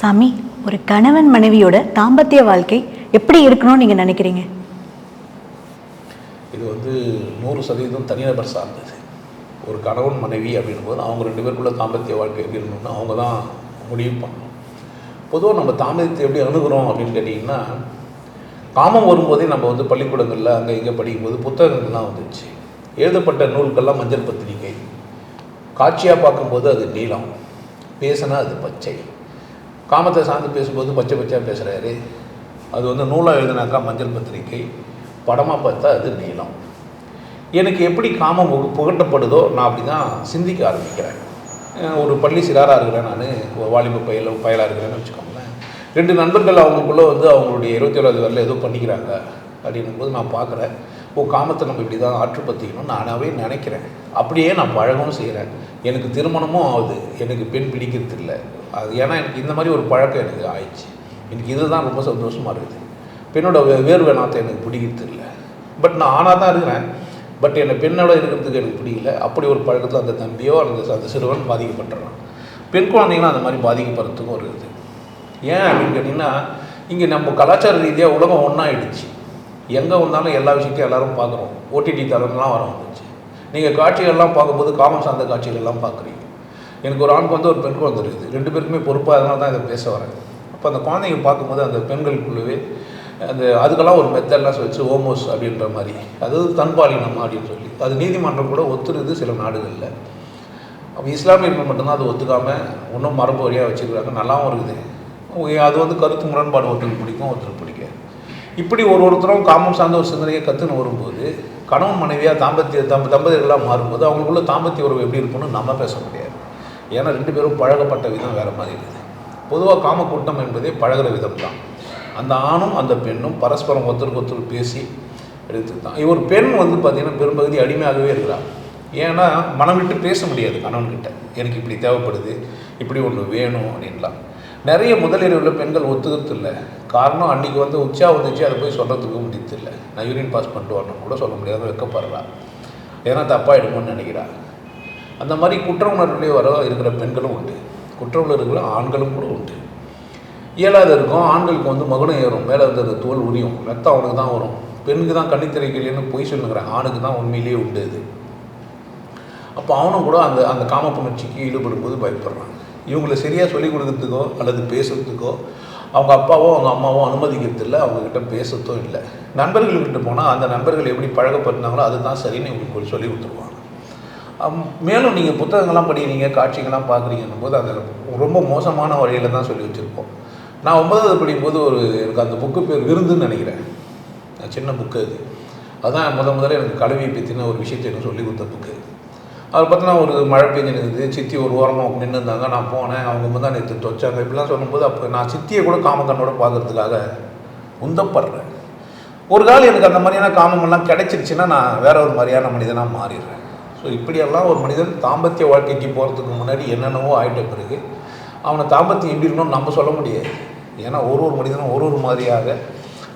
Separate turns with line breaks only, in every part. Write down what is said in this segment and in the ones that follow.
சாமி ஒரு கணவன் மனைவியோட தாம்பத்திய வாழ்க்கை எப்படி இருக்கணும்னு நீங்கள் நினைக்கிறீங்க?
இது வந்து நூறு சதவீதம் தனிநபர் சார்ந்தது. ஒரு கணவன் மனைவி அப்படின்போது அவங்க ரெண்டு பேருக்குள்ள தாம்பத்திய வாழ்க்கை எப்படி இருக்கணும்னு அவங்க தான் முடிவு பண்ணணும். பொதுவாக நம்ம தாம்பத்தியத்தை எப்படி அணுகிறோம் அப்படின்னு கேட்டிங்கன்னா காமம் வரும்போதே நம்ம வந்து பள்ளிக்கூடங்களில் அங்கே இங்கே படிக்கும்போது புத்தகங்கள்லாம் வந்துச்சு. எழுதப்பட்ட நூல்கள்லாம் மஞ்சள் பத்திரிகை. காட்சியாக பார்க்கும்போது அது நீளம். பேசினா அது பச்சை. காமத்தை சார்ந்து பேசும்போது பச்சை பச்சையாக பேசுகிறாரு அது வந்து நூலாக எழுதினாக்கா மஞ்சள் பத்திரிக்கை படமாக பார்த்தா அது நீளம் எனக்கு எப்படி காமம் புக- புகட்டப்படுதோ நான் அப்படி தான் சிந்திக்க ஆரம்பிக்கிறேன். ஒரு பள்ளி சிறாராக இருக்கிறேன் நான் ஒரு வாலிப பயில பயலாக இருக்கிறேன்னு வச்சுக்கோங்களேன். ரெண்டு நண்பர்கள் அவங்களுக்குள்ளே வந்து அவங்களுடைய இருபத்தி ஏழாவது வரல ஏதோ பண்ணிக்கிறாங்க அப்படின்னும் போது நான் பார்க்குறேன். ஓ காமத்தை நம்ம இப்படி தான் ஆற்றுப்பத்திக்கணும்னு நானாகவே நினைக்கிறேன். அப்படியே நான் பழகவும் செய்கிறேன் எனக்கு திருமணமும் ஆகுது. எனக்கு பெண் பிடிக்கிறது இல்லை அது ஏன்னா எனக்கு இந்த மாதிரி ஒரு பழக்கம் எனக்கு ஆயிடுச்சு. எனக்கு இதுதான் ரொம்ப சந்தோஷமாக இருக்குது. பெண்ணோட வேர்வை நாத்தை எனக்கு பிடிக்கிறது இல்லை பட் நான் ஆணாக தான் இருக்கிறேன். பட் என்னை பெண்ணோட இருக்கிறதுக்கு எனக்கு பிடிக்கல. அப்படி ஒரு பழக்கத்தில் அந்த தம்பியோ அந்த அந்த சிறுவன் பாதிக்கப்பட்டுறான். பெண் குழந்தைங்களும் அந்த மாதிரி பாதிக்கப்படுறதுக்கும் இருக்குது ஏன் அப்படின்னு கேட்டிங்கன்னா இங்கே நம்ம கலாச்சார ரீதியாக உலகம் ஒன்றாயிடுச்சு எங்கே வந்தாலும் எல்லா விஷயத்தையும் எல்லோரும் பார்க்குறோம். ஓடிடி தரம்லாம் வர வந்துச்சு. நீங்கள் காட்சிகள்லாம் பார்க்கும்போது காமன் சார்ந்த காட்சிகள்லாம் பார்க்குறீங்க. எனக்கு ஒரு ஆணுக்கு வந்து ஒரு பெண் குழந்தை இருக்குது. ரெண்டு பேருக்குமே பொறுப்பாக அதனால தான் இதை பேச வரேன். அப்போ அந்த குழந்தைங்க பார்க்கும்போது அந்த பெண்களுக்குள்ளவே அந்த அதுக்கெல்லாம் ஒரு மெத்தட்லாம் வச்சு ஓமோஸ் அப்படின்ற மாதிரி. அதாவது தன்பாலினம் அப்படின்னு சொல்லி. அது நீதிமன்றம் கூட ஒத்துருது சில நாடுகளில். அப்போ இஸ்லாமியர்கள் மட்டும்தான் அது ஒத்துக்காமல் இன்னும் மரபு வழியாக வச்சுக்கிறாங்க. நல்லாவும் இருக்குது. அது வந்து கருத்து முரண்பாடு ஒருத்தருக்கு பிடிக்கும் ஒருத்தருக்கு பிடிக்கும் இப்படி ஒரு ஒருத்தரும் காமம் சார்ந்த ஒரு சிந்தனையை கற்றுன்னு வரும்போது கணவன் மனைவியாக தாம்பத்திய தம்ப தம்பதிகளாக மாறும்போது அவங்களுக்குள்ள தாம்பத்திய உறவு எப்படி இருக்கும்னு நம்ம பேச முடியாது. ஏன்னா ரெண்டு பேரும் பழகப்பட்ட விதம் வேறு மாதிரி இருக்குது. பொதுவாக காம கூட்டம் என்பதே பழகிற விதம் தான் அந்த ஆணும் அந்த பெண்ணும் பரஸ்பரம் ஒருத்தருக்கு ஒருத்தர் பேசி எடுத்துக்கிட்டான். ஒரு பெண் வந்து பார்த்திங்கன்னா பெரும்பகுதி அடிமையாகவே இருக்கிறார். ஏன்னா மனம் விட்டு பேச முடியாது கணவன்கிட்ட. எனக்கு இப்படி தேவைப்படுது இப்படி ஒன்று வேணும் அப்படின்லாம். நிறைய முதலிரவில் பெண்கள் ஒத்துக்கிறது இல்லை காரணம் அன்றைக்கி வந்து உச்சா வந்துச்சு அதை போய் சொல்கிறதுக்கு முடியது நான் யூரின் பாஸ் பண்ணிட்டு வரணும் கூட சொல்ல முடியாத வைக்கப்படுறா. ஏன்னா தப்பாயிடுமோன்னு நினைக்கிறா. அந்த மாதிரி குற்ற உணர்வுலேயே வர இருக்கிற பெண்களும் உண்டு. குற்ற இருக்கிற ஆண்களும் கூட உண்டு. இயலாத இருக்கும். ஆண்களுக்கு வந்து மகுடம் ஏறும். மேலே இருந்த அந்த தோல் உரியும். ரத்தம் அவனுக்கு தான் வரும். பெண்ணுக்கு தான் கண்ணி திரைக்கலைன்னு பொய் சொல்லுங்கிறாங்க ஆணுக்கு தான் உண்மையிலேயே உண்டு இது அப்போ அவனும் கூட அந்த அந்த காம புணர்ச்சிக்கு ஈடுபடும் போது பயப்படுறான். இவங்களை சரியாக சொல்லிக் கொடுக்கறதுக்கோ அல்லது பேசுறதுக்கோ அவங்க அப்பாவோ அவங்க அம்மாவோ அனுமதிக்கிறதில்லை அவங்கக்கிட்ட பேசுறதும் இல்லை. நண்பர்கள்கிட்ட போனால் அந்த நண்பர்கள் எப்படி பழகப்பட்டிருந்தாங்களோ அதுதான் சரின்னு உங்களுக்கு சொல்லி கொடுத்துருவாங்க. மேலும் நீங்கள் புத்தகங்கள்லாம் படிக்கிறீங்க காட்சிகள்லாம் பார்க்குறீங்கன்னும் போது அந்த ரொம்ப மோசமான வழியில் தான் சொல்லி வச்சுருப்போம். நான் ஒன்பதாவது படிக்கும்போது ஒரு எனக்கு அந்த புக்கு பேர் விருந்துன்னு நினைக்கிறேன். சின்ன புக்கு அது. அதான் முத முதல்ல எனக்கு கல்வியை பற்றின ஒரு விஷயத்தை எனக்கு சொல்லி கொடுத்த புக்கு. அதை பார்த்தீங்கன்னா ஒரு மழை பெஞ்சிருக்குது சித்தி ஒரு ஓரமாக நின்று இருந்தாங்க நான் போனேன். அவங்க தான் நேற்று தொச்சாங்க இப்படிலாம் சொல்லும்போது அப்போ நான் சித்தியை கூட காமக்கண்ணோட பார்க்கறதுக்காக உந்தப்படுறேன். ஒரு கால எனக்கு அந்த மாதிரியான காமமெல்லாம் கிடைச்சிருச்சுன்னா நான் வேற ஒரு மாதிரியான மனிதனாக மாறிடுறேன். ஸோ இப்படியெல்லாம் ஒரு மனிதன் தாம்பத்திய வாழ்க்கைக்கு போகிறதுக்கு முன்னாடி என்னென்னவோ ஆகிட்ட பிறகு அவனை தாம்பத்தியம் எப்படி இருக்கணும்னு நம்ம சொல்ல முடியாது. ஏன்னா ஒரு ஒரு மனிதனும் ஒரு ஒரு மாதிரியாக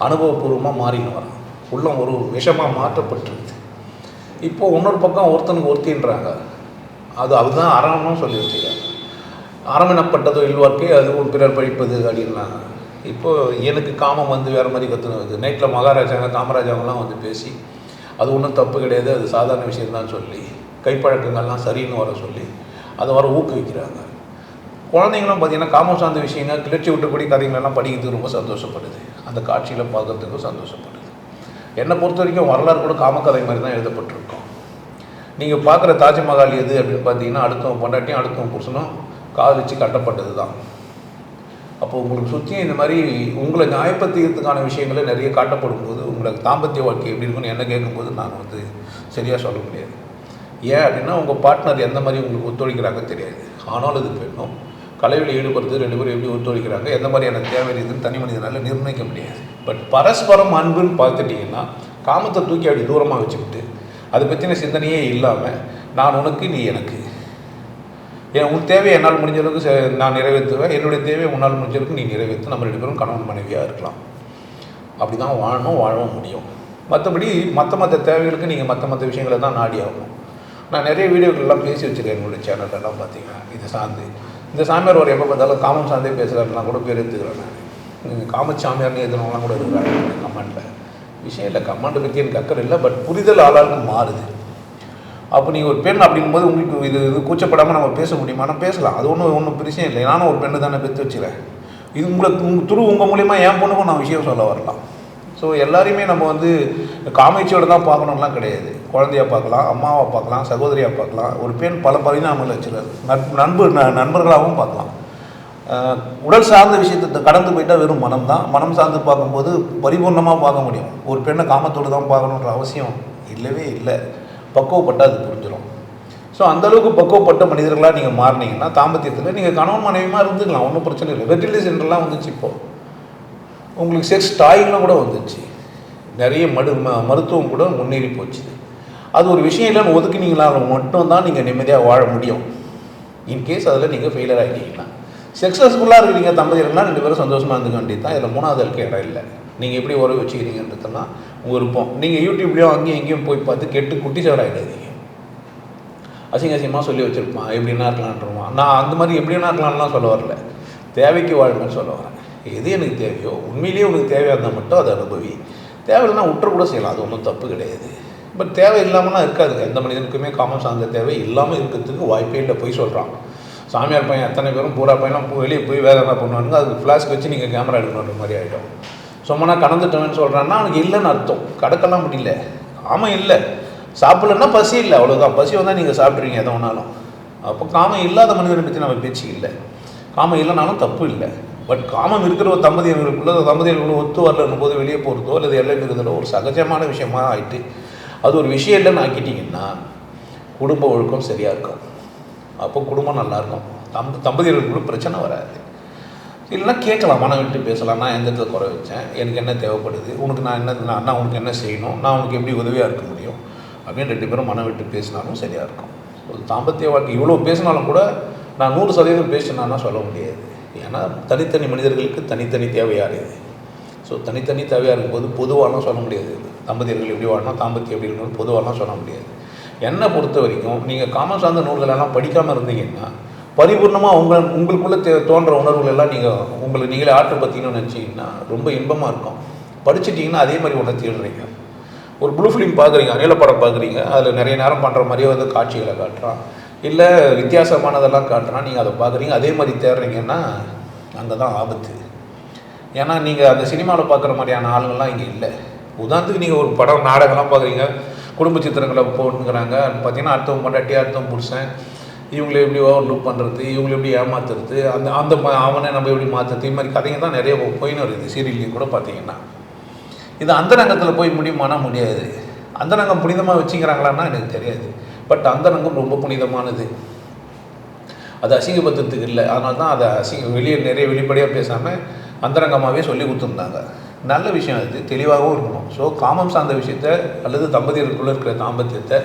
அனுபவபூர்வமாக மாறின்னு வரான் உள்ளம் ஒரு விஷமாக மாற்றப்பட்டிருக்குது இப்போ இன்னொரு பக்கம் ஒருத்தனுக்கு ஒருத்தின்றாங்க. அது அதுதான் அறம்னு சொல்லி வச்சுருக்காங்க அறமெனப்பட்டதோ எனப்பட்டதோ அது ஒரு பிறர் படிப்பது அப்படின்னாங்க. இப்போது எனக்கு காமம் வந்து வேறு மாதிரி கற்றுனது நைட்டில் மகாராஜாங்க காமராஜாவெல்லாம் வந்து பேசி அது ஒன்றும் தப்பு கிடையாது அது சாதாரண விஷயம்தான் சொல்லி கைப்பழக்கங்கள்லாம் சரின்னு வர சொல்லி அதை வர ஊக்குவிக்கிறாங்க. குழந்தைங்களும் பார்த்தீங்கன்னா காமம் சார்ந்த விஷயங்கள் கிளர்ச்சி விட்டுக்கூடிய கதைகளெல்லாம் படிக்கிறதுக்கு ரொம்ப சந்தோஷப்படுது. அந்த காட்சியில் பார்க்கறதுக்கும் சந்தோஷப்படுது. என்னை பொறுத்த வரைக்கும் வரலாறு கூட காமக்கதை மாதிரி தான் எழுதப்பட்டிருக்கும். நீங்கள் பார்க்குற தாஜ்மஹால் எது அப்படின்னு பார்த்தீங்கன்னா அடுத்தவன் பொண்டாட்டியும் அடுத்தவன் புருஷனும் காதலிச்சு கட்டப்பட்டது தான். அப்போது உங்களுக்கு சுற்றி இந்த மாதிரி உங்களை நியாயப்படுத்திக்கிறதுக்கான விஷயங்களே நிறைய காட்டப்படும் போது உங்களுக்கு தாம்பத்திய வாழ்க்கை எப்படி இருக்குன்னு என்ன கேட்கும்போது நாங்கள் வந்து சரியாக சொல்ல முடியாது. ஏன் அப்படின்னா உங்கள் பார்ட்னர் எந்த மாதிரி உங்களுக்கு ஒத்துழைக்கிறாங்க தெரியாது. ஆனாலும் இது வேணும். கலையில் ஈடுபடுறது ரெண்டு பேரும் எப்படி ஒத்துழைக்கிறாங்க எந்த மாதிரியான தேவை இருக்குதுன்னு தனி மனிதனால் நிர்ணயிக்க முடியாது. பட் பரஸ்பரம் அன்புன்னு பார்த்துட்டிங்கன்னா காமத்தை தூக்கி அப்படி தூரமாக வச்சுக்கிட்டு அதை பற்றின சிந்தனையே இல்லாமல் நான் உனக்கு நீ எனக்கு. என் உன் தேவையை என்னால் முடிஞ்ச அளவுக்கு நான் நிறைவேற்றுவேன். என்னுடைய தேவையை உன்னால் முடிஞ்ச அளவுக்கு நீ நிறைவேற்று. நம்ம ரெண்டு பேரும் கணவன் மனைவியாக இருக்கலாம். அப்படி தான் வாழணும் வாழவும் முடியும். மற்றபடி மற்ற மற்ற தேவைகளுக்கு நீங்கள் மற்ற மற்ற விஷயங்களை தான் நாடி ஆகணும். நான் நிறைய வீடியோக்கள்லாம் பேசி வச்சுருக்கேன் என்னுடைய சேனல்லாம் பார்த்தீங்கன்னா. இதை சார்ந்து. இந்த சாமியார் ஒரு எப்போ பார்த்தாலும் காமம் சார்ந்தே பேசுகிறாருலாம் கூட பேர் எடுத்துக்கிறேன் நான். நீங்கள் காமச்சாமியார்னு எதுனாலாம் கூட இருக்கிறாங்க கமெண்ட்டில் விஷயம் இல்லை கமெண்ட்டை பற்றி எனக்கு அக்கறை இல்லை பட் புரிதல் ஆளாளுக்கு மாறுது. அப்போ நீங்கள் ஒரு பெண் அப்படிங்கும்போது உங்களுக்கு இது இது கூச்சப்படாமல் நம்ம பேச முடியுமா? முடியுமானா பேசலாம். அது ஒன்றும் ஒன்றும் பிரச்சனை இல்லை. நானும் ஒரு பெண்ணு தானே பெற்று வச்சுக்கிறேன். இது உங்களை உங்கள் துரு உங்கள் மூலிமா என் பொண்ணுக்கும் நான் விஷயம் சொல்ல வரலாம். ஸோ எல்லாரையுமே நம்ம வந்து காமேச்சியோட தான் பார்க்கணும்லாம் கிடையாது. குழந்தையாக பார்க்கலாம் அம்மாவை பார்க்கலாம் சகோதரியாக பார்க்கலாம். ஒரு பெண் பல பரிணாமங்கள் வச்சுருக்காரு. நண்பர் நண்பு ந- நண்பர்களாகவும் பார்க்கலாம். உடல் சார்ந்த விஷயத்தை கடந்து போயிட்டால் வெறும் மனம் தான். மனம் சார்ந்து பார்க்கும்போது பரிபூர்ணமாக பார்க்க முடியும். ஒரு பெண்ணை காமத்தோடு தான் பார்க்கணுன்ற அவசியம் இல்லவே இல்லை. பக்குவப்பட்டால் அது புரிஞ்சிடும் ஸோ அந்தளவுக்கு பக்குவப்பட்ட மனிதர்களாக நீங்கள் மாறினீங்கன்னா தாம்பத்தியத்தில் நீங்கள் கணவன் மனைவியமாக இருந்துக்கலாம். ஒன்றும் பிரச்சனை இல்லை. வெட்டிலி சென்டர்லாம் வந்துச்சு இப்போ. உங்களுக்கு செக்ஸ் டாய்லாம் கூட வந்துச்சு. நிறைய மடு ம- மருத்துவம் கூட முன்னேறி போச்சு. அது ஒரு விஷயம் இல்லைன்னு ஒதுக்குனீங்களா? மட்டும்தான் நீங்கள் நிம்மதியாக வாழ முடியும். இன்கேஸ் அதில் நீங்கள் ஃபெயிலியர் ஆகிட்டீங்கன்னா சக்ஸஸ்ஃபுல்லாக இருக்கிறீங்க தம்பதியர்கள்லாம் ரெண்டு பேரும் சந்தோஷமாக இருந்துக்க வேண்டியது தான் இதில் மூணாவது இருக்க இடம் இல்லை. நீங்கள் எப்படி உறவு வச்சுக்கிறீங்கன்றதுலாம் உங்கள் விருப்பம். நீங்கள் யூடியூப்லேயும் அங்கேயும் எங்கேயும் போய் பார்த்து கெட்டு குட்டி சவராகிடாதீங்க அசிங்க அசிங்கமாக சொல்லி வச்சுருப்பான். எப்படின்னா இருக்கலான்றவான் நான் அந்த மாதிரி எப்படின்னா இருக்கலாம்லாம் சொல்ல வரல. தேவைக்கு வாழ்மைன்னு சொல்ல வரேன். எது எனக்கு தேவையோ உண்மையிலேயே உனக்கு தேவையாக இருந்தால் மட்டும் அதை அனுபவி. தேவையில்லைனா விட்டுற கூட செய்யலாம் அது ஒன்றும் தப்பு கிடையாது. பட் தேவை இல்லாமலாம் இருக்காதுங்க. எந்த மனிதனுக்குமே காமன் சார்ந்த தேவை இல்லாமல் இருக்கிறதுக்கு வாய்ப்பே இல்லை போய் சொல்கிறான் சாமியார் பையன் எத்தனை பேரும் பூரா பையனும் வெளியே போய் வேறு என்ன பண்ணுவானுங்க. அதுக்கு ஃப்ளாஸ்க் வச்சு நீங்கள் கேமரா எடுக்கணுன்ற மாதிரி ஆகிடும் சும்மா கலந்துட்டவன்னு சொல்கிறான்னா அவனுக்கு இல்லைன்னு அர்த்தம். கடக்கலாம் முடியல ஆமாம் இல்லை. சாப்பிடலன்னா பசி இல்லை. அவ்வளோதான் பசி வந்தால் நீங்கள் சாப்பிட்றீங்க எதை வேணாலும். அப்போ காமம் இல்லாத மனிதனை பற்றி நம்ம பேச்சு இல்லை. காமம் இல்லைனாலும் தப்பு இல்லை. பட் காமம் இருக்கிற ஒரு தம்பதியர்களுக்குள்ள அந்த தம்பதியர்களுக்குள்ள ஒத்து வரலன்னும் போது வெளியே போகிறதோ அல்லது எல்லை மீறுதலோ ஒரு சகஜமான விஷயமா ஆயிட்டு அது ஒரு விஷயம் இல்லைன்னு ஆக்கிட்டிங்கன்னா குடும்ப ஒழுக்கம் சரியாக இருக்கும் அப்போ குடும்பம் நல்லாயிருக்கும் தம்ப தம்பதியர்களுக்குள்ள பிரச்சனை வராது. இல்லைன்னா கேட்கலாம் மனம் விட்டு பேசலாம். நான் எந்த இடத்துல குறை வச்சேன்? எனக்கு என்ன தேவைப்படுது? உனக்கு நான் என்ன நான் நான் உனக்கு என்ன செய்யணும்? நான் உனக்கு எப்படி உதவியாக இருக்க முடியும்? அப்படின்னு ரெண்டு பேரும் மனம் விட்டு பேசினாலும் சரியாக இருக்கும். ஒரு தாம்பத்திய வாழ்க்கை இவ்வளோ பேசினாலும் கூட நான் நூறு சதவீதம் பேசினான்னா சொல்ல முடியாது. ஏன்னா தனித்தனி மனிதர்களுக்கு தனித்தனி தேவையாக இது? ஸோ தனித்தனி தேவையாக இருக்கும்போது பொதுவாலாம் சொல்ல முடியாது தம்பதியர்கள் எப்படி வாழணும் தாம்பத்தியம் எப்படி இருக்கணும் பொதுவாலாம் சொல்ல முடியாது. என்னை பொறுத்த வரைக்கும் நீங்கள் காமன் சார்ந்த நூல்களெல்லாம் படிக்காமல் இருந்தீங்கன்னா பரிபூர்ணமாக உங்கள் உங்களுக்குள்ளே தே தோன்ற உணர்வுகள் எல்லாம் நீங்கள் உங்களை நீங்களே ஆற்றுப்பத்தீங்கன்னு நினச்சிங்கன்னா ரொம்ப இன்பமாக இருக்கும். படிச்சிட்டிங்கன்னா அதே மாதிரி உணர்த்திடுறீங்க ஒரு ப்ளூ ஃபிலிம் பார்க்குறீங்க அணில படம் பார்க்குறீங்க அதில் நிறைய நேரம் பண்ணுற மாதிரியே வந்து காட்சிகளை காட்டுறான். இல்லை வித்தியாசமானதெல்லாம் காட்டுனா நீங்கள் அதை பார்க்குறீங்க அதே மாதிரி தேடுறீங்கன்னா அங்கே தான் ஆபத்து. ஏன்னா நீங்கள் அந்த சினிமாவில் பார்க்குற மாதிரியான ஆளுங்கள்லாம் இங்கே இல்லை. உதாரணத்துக்கு நீங்கள் ஒரு படம் நாடகம்லாம் பார்க்குறீங்க குடும்ப சித்திரங்களை போட்டுக்கிறாங்க பார்த்தீங்கன்னா அடுத்தவங்க பொண்டாட்டி அடுத்தவங்க புருஷன். இவங்களை எப்படி ஓவர் லுக் பண்ணுறது இவங்களை எப்படி ஏமாத்துறது? அந்த அந்த அவனை நம்ம எப்படி மாற்றுறது இது மாதிரி கதைங்க தான் நிறைய போயின்னு வருது. சீரியல்லையும் கூட பார்த்தீங்கன்னா இது அந்தரங்கத்தில் போய் முடியுமானா முடியாது. அந்தரங்கம் புனிதமாக வச்சுக்கிறாங்களான்னா எனக்கு தெரியாது. பட் அந்தரங்கம் ரொம்ப புனிதமானது. அது அசிங்கப்படுத்துறதுக்கு இல்லை. அதனால தான் அதை அசிங்க வெளியே நிறைய வெளிப்படையாக பேசாமல் அந்தரங்கமாகவே சொல்லி கொடுத்துருந்தாங்க. நல்ல விஷயம் அது. தெளிவாகவும் இருக்கணும். ஸோ காமம் சார்ந்த விஷயத்த அல்லது தம்பதியருக்குள்ளே இருக்கிற தாம்பத்தியத்தை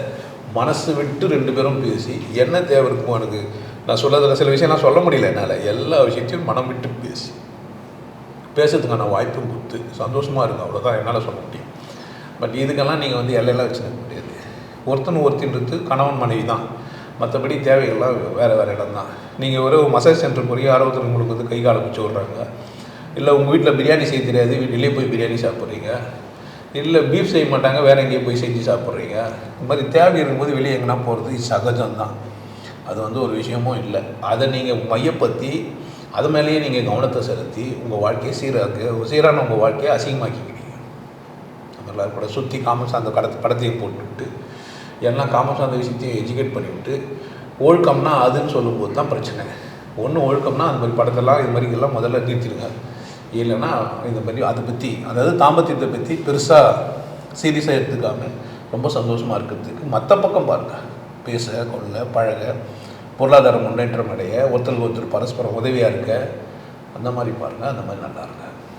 மனசு விட்டு ரெண்டு பேரும் பேசி என்ன தேவை இருக்கும் எனக்கு? நான் சொல்லதில் சில விஷயம் நான் சொல்ல முடியல என்னால். எல்லா விஷயத்தையும் மனம் விட்டு பேசி. பேசுறதுக்கான வாய்ப்பும் கொடுத்து சந்தோஷமாக இருக்கும் அவ்வளோதான் என்னால் சொல்ல முடியும். பட் இதுக்கெல்லாம் நீங்கள் வந்து எல்லையெல்லாம் வச்சுருக்க முடியாது. ஒருத்தன் ஒருத்தின்றது கணவன் மனைவி தான். மற்றபடி தேவைகள்லாம் வேறு வேறு இடம் தான் நீங்கள் ஒரு மசாஜ் சென்டர் போய் ஆரோக்கியம் உங்களுக்கு வந்து கை காலை பிடிச்சி விட்றாங்க. இல்லை உங்கள் வீட்டில் பிரியாணி செய்ய தெரியாது வெளியே போய் பிரியாணி சாப்பிட்றீங்க. இல்லை பீஃப் செய்ய மாட்டாங்க வேறு எங்கேயோ போய் செஞ்சு சாப்பிட்றீங்க. இந்த மாதிரி தேவை இருக்கும்போது வெளியே எங்கன்னா போகிறது சகஜம்தான். அது வந்து ஒரு விஷயமும் இல்லை. அதை நீங்கள் மையப்படுத்தி அது மேலேயே நீங்கள் கவனத்தை செலுத்தி உங்கள் வாழ்க்கையை சீராக சீரான உங்கள் வாழ்க்கையை அசிங்கமாக்கிக்கிறீங்க நல்லா கூட சுற்றி காமர்ஸ் அந்த கடத்தை படத்தையும் போட்டுவிட்டு எல்லாம் காமர்ஸ் அந்த விஷயத்தையும் எஜுகேட் பண்ணிவிட்டு ஒழுக்கம்னா அதுன்னு சொல்லும்போது தான் பிரச்சனை. ஒன்று ஒழுக்கம்னா அந்த மாதிரி படத்தெல்லாம் இது மாதிரி எல்லாம் முதல்ல நிறுத்திடுங்க. இல்லைன்னா இந்த மாதிரி அதை பற்றி அதாவது தாம்பத்தியத்தை பற்றி பெருசாக சீரியஸாக எடுத்துக்காம ரொம்ப சந்தோஷமாக இருக்கிறதுக்கு மற்ற பக்கம் பாருங்கள் பேச கொள்ள பழக பொருளாதார முன்னேற்றம் அடைய ஒருத்தருக்கு ஒருத்தர் பரஸ்பரம் உதவியாக இருக்க அந்த மாதிரி பாருங்கள் அந்த மாதிரி நல்லா இருங்க.